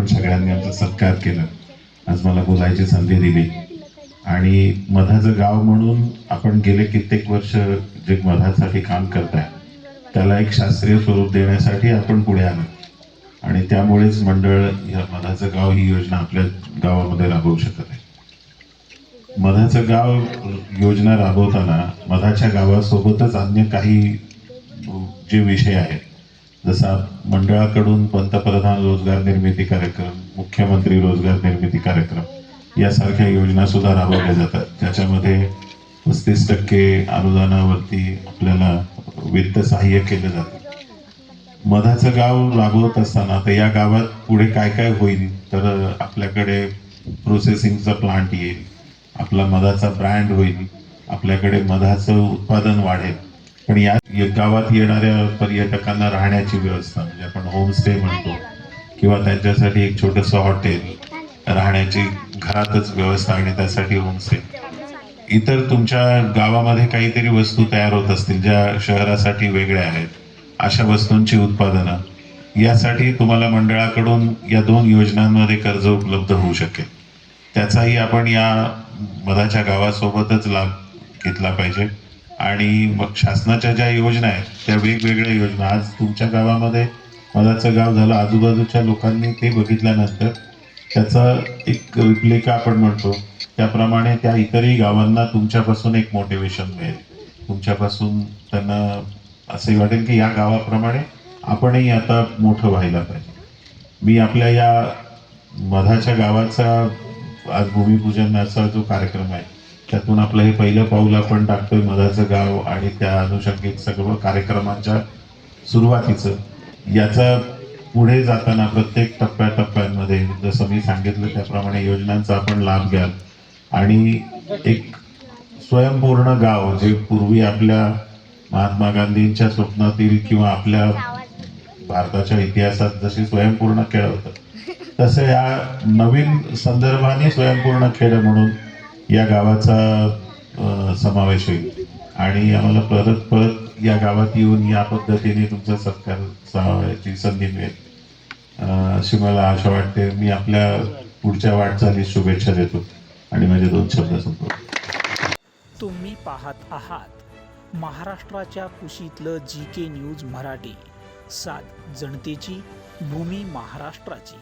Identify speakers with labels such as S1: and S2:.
S1: आपण सगळ्यांनी आमचा सत्कार केला. आज मला बोलायची संधी दिली. आणि मधाचं गाव म्हणून आपण गेले कित्येक वर्ष जे मधासाठी काम करताय त्याला एक शास्त्रीय स्वरूप देण्यासाठी आपण पुढे आलो. आणि त्यामुळेच मंडळ या मधाचं गाव ही योजना आपल्या गावामध्ये राबवू शकत आहे. मधाचं गाव योजना राबवताना मधाच्या गावासोबतच अन्य काही जे विषय आहेत जसा मंडळाकडून पंतप्रधान रोजगार निर्मिती कार्यक्रम मुख्यमंत्री रोजगार निर्मिती कार्यक्रम यासारख्या योजना सुद्धा राबवल्या जातात. ज्याच्यामध्ये पस्तीस टक्के अनुदानावरती आपल्याला वित्त सहाय्य केलं जातं. मधाचं गाव राबवत असताना तर या गावात पुढे काय काय होईल? तर आपल्याकडे प्रोसेसिंगचा प्लांट येईल. आपला मधाचा ब्रँड होईल. आपल्याकडे मधाचं उत्पादन वाढेल. पण या गावात येणाऱ्या पर्यटकांना राहण्याची व्यवस्था म्हणजे आपण होमस्टे म्हणतो किंवा त्यांच्यासाठी एक छोटंसं हॉटेल राहण्याची घरातच व्यवस्था आणि त्यासाठी होमस्टे इतर तुमच्या गावामध्ये काहीतरी वस्तू तयार होत असतील ज्या शहरासाठी वेगळ्या आहेत अशा वस्तूंची उत्पादनं यासाठी तुम्हाला मंडळाकडून या दोन योजनांमध्ये कर्ज उपलब्ध होऊ शकेल. त्याचाही आपण या मधाच्या गावासोबतच लाभ घेतला पाहिजे. आणि मग शासनाच्या ज्या योजना आहेत त्या वेगवेगळ्या योजना. आज तुमच्या गावामध्ये मधाचं गाव झालं आजूबाजूच्या लोकांनी ते बघितल्यानंतर त्याचा एक रिप्लिका आपण म्हणतो. त्याप्रमाणे त्या इतरही गावांना तुमच्यापासून एक मोटिवेशन मिळेल. तुमच्यापासून त्यांना असे वाटेल की या गावाप्रमाणे आपणही आता मोठं व्हायला पाहिजे. मी आपल्या या मधाच्या गावाचा आज भूमिपूजनाचा जो कार्यक्रम आहे त्यातून आपलं हे पहिलं पाऊल आपण टाकतोय मधाचं गाव आणि त्या अनुषंगिक सर्व कार्यक्रमांच्या सुरुवातीचं. याचा पुढे जाताना प्रत्येक टप्प्याटप्प्यांमध्ये जसं मी सांगितलं त्याप्रमाणे योजनांचा आपण लाभ घ्याल. आणि एक स्वयंपूर्ण गाव जे पूर्वी आपल्या महात्मा गांधींच्या स्वप्नातील किंवा आपल्या भारताच्या इतिहासात जशी स्वयंपूर्ण खेळ होतं तसं या नवीन संदर्भाने स्वयंपूर्ण खेळ म्हणून या गावाचा समावेश होईल. आणि आम्हाला परत परत या गावात येऊन या पद्धतीने तुमचा सत्कार समावेशची संधी मिळेल. अशी मला आशा वाटते. मी आपल्या पुढच्या वाटचालीस शुभेच्छा देतो. आणि माझे दोन शब्द संपवतो.
S2: तुम्ही पाहत आहात महाराष्ट्राच्या कुशीतलं जी के न्यूज मराठी. सात जनतेची भूमी महाराष्ट्राची.